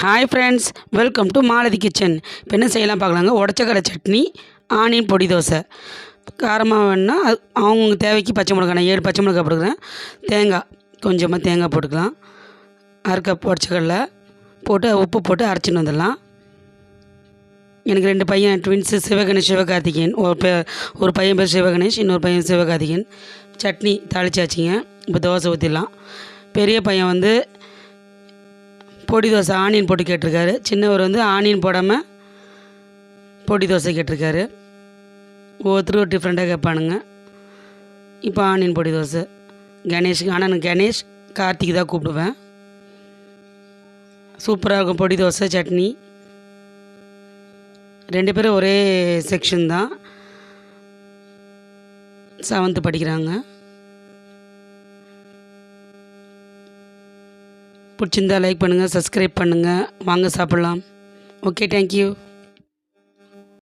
Hi friends welcome to Malathi kitchen இப்போ என்ன செய்யலாம் பார்க்கலாங்க? உடச்சக்கடை சட்னி ஆனியன் பொடி தோசை. காரமாக வேணுன்னா அது அவங்கவுங்க தேவைக்கு பச்சை மிளகா நான் ஏழு பச்சை மிளகா போட்டுக்கிறேன். தேங்காய் கொஞ்சமாக தேங்காய் போட்டுக்கலாம். அரைக்கப் உடச்சக்கடலை போட்டு உப்பு போட்டு அரைச்சின்னு வந்துடலாம். எனக்கு ரெண்டு பையன் ட்வின்ஸு சிவகணேஷ் சிவகார்த்திகேயன். ஒரு பே ஒரு பையன் பேர் சிவகணேஷ் இன்னொரு பையன் சிவகார்த்திகேயன். சட்னி தாளிச்சாச்சிங்க. இப்போ தோசை ஊற்றிடலாம் பெரிய பையன் வந்து பொடி தோசை ஆனியன் போட்டு கேட்டிருக்காரு. சின்னவர் வந்து ஆனியன் போடாமல் பொடி தோசை கேட்டிருக்காரு. ஒவ்வொருத்தரும் ஒரு டிஃப்ரெண்ட்டாக கேட்பானுங்க. இப்போ ஆனியன் பொடி தோசை. கணேஷுக்கு ஆனால் நான் கணேஷ் கார்த்திக் தான் கூப்பிடுவேன். சூப்பராக இருக்கும். பொடி தோசை சட்னி. ரெண்டு பேரும் ஒரே செக்ஷன் தான். செவன்த்து படிக்கிறாங்க. பிடிச்சிருந்தா லைக் பண்ணுங்கள் சப்ஸ்கிரைப் பண்ணுங்கள் வாங்க சாப்பிட்லாம். Okay thank you